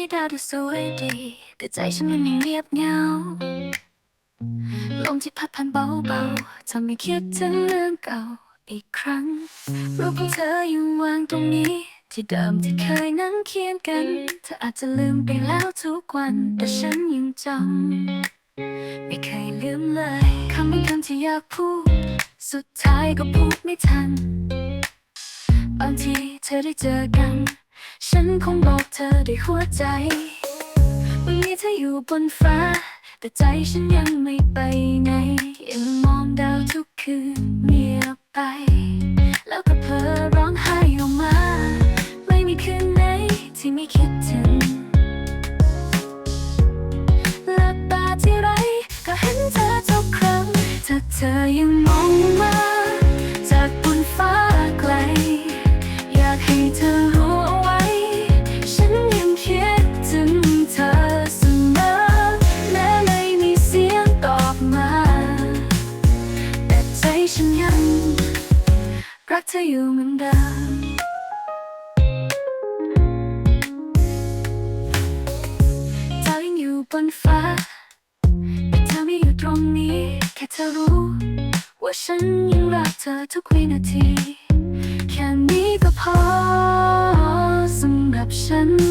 นี้ดาวดูสวยดี แต่ใจฉันมันยังเงียบเหงา ลมที่พัดผ่านเบาๆทำให้คิดถึงเรื่องเก่าอีกครั้ง รูปของเธอยังวางตรงนี้ ที่เดิมที่เคยนั่งเคียงกัน เธออาจจะลืมไปแล้วทุกวัน แต่ฉันยังจำไม่เคยลืมเลยคำบางคำที่อยากพูด สุดท้ายก็พูดไม่ทัน บางทีเธอได้เจอกัน ฉันคงบอกเธอด้วยหัวใจ วันนี้เธออยู่บนฟ้า แต่ใจฉันยังไม่ไปไหนยังมองดาวทุกคืนเงียบไป กเธออยู่เหมือนเดิมเธอยังอยู่บนฟ้าแต่เธอไม่อยู่ตรงนี้ แค่เธอรู้ ว่าฉันยังรักเธอทุกวินาที แค่นี้ก็พอสำหรับฉัน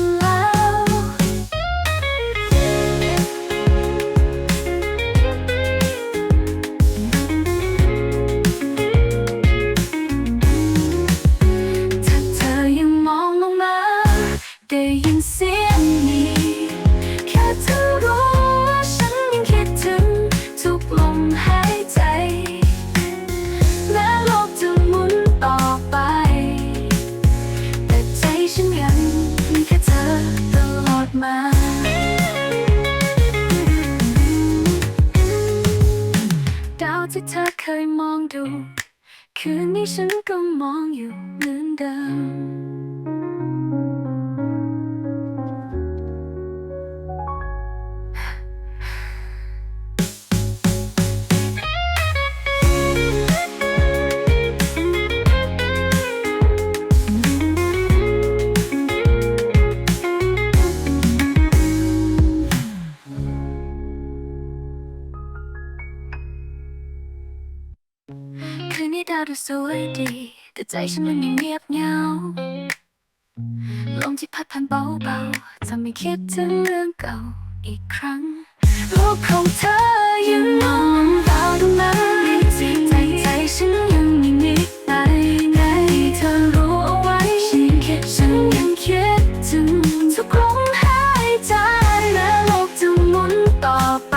เสียงนี้แค่เธอรู้ว่าฉันยังคิดถึงทุกลมหายใจแม้โลกจะหมุนต่อไป แต่ใจฉันยังมีแค่เธอตลอดมาดาวที่เธอเคยมองดู คืนนี้ฉันก็มองอยู่เหมือนเดิม ดาวดูสวยดี แต่ใจฉันมันยังเงียบเหงา ลมที่พัดผ่านเบาๆทำให้คิดถึงเรื่องเก่าอีกครั้งรูปของเธอยังมองดาวดวงนั้นใจใจฉันยังไม่มีไปไหนเธอรู้เอาไว้ฉันคิดฉันยังคิดถึงทุกลมหายใจแม้โลกจะหมุนต่อไป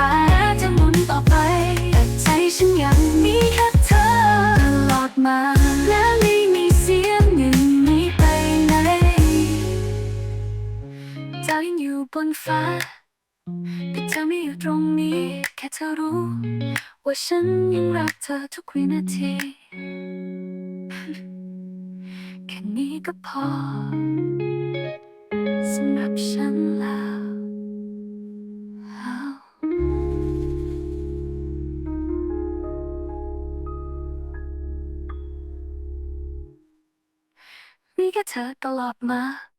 อไม่อยู่ตรงนี้ แค่เธอรู้ ว่าฉันยังรักเธอทุกวินาที แค่นี้ก็พอสำหรับฉันแล้วมีแค่เธอตลอดมา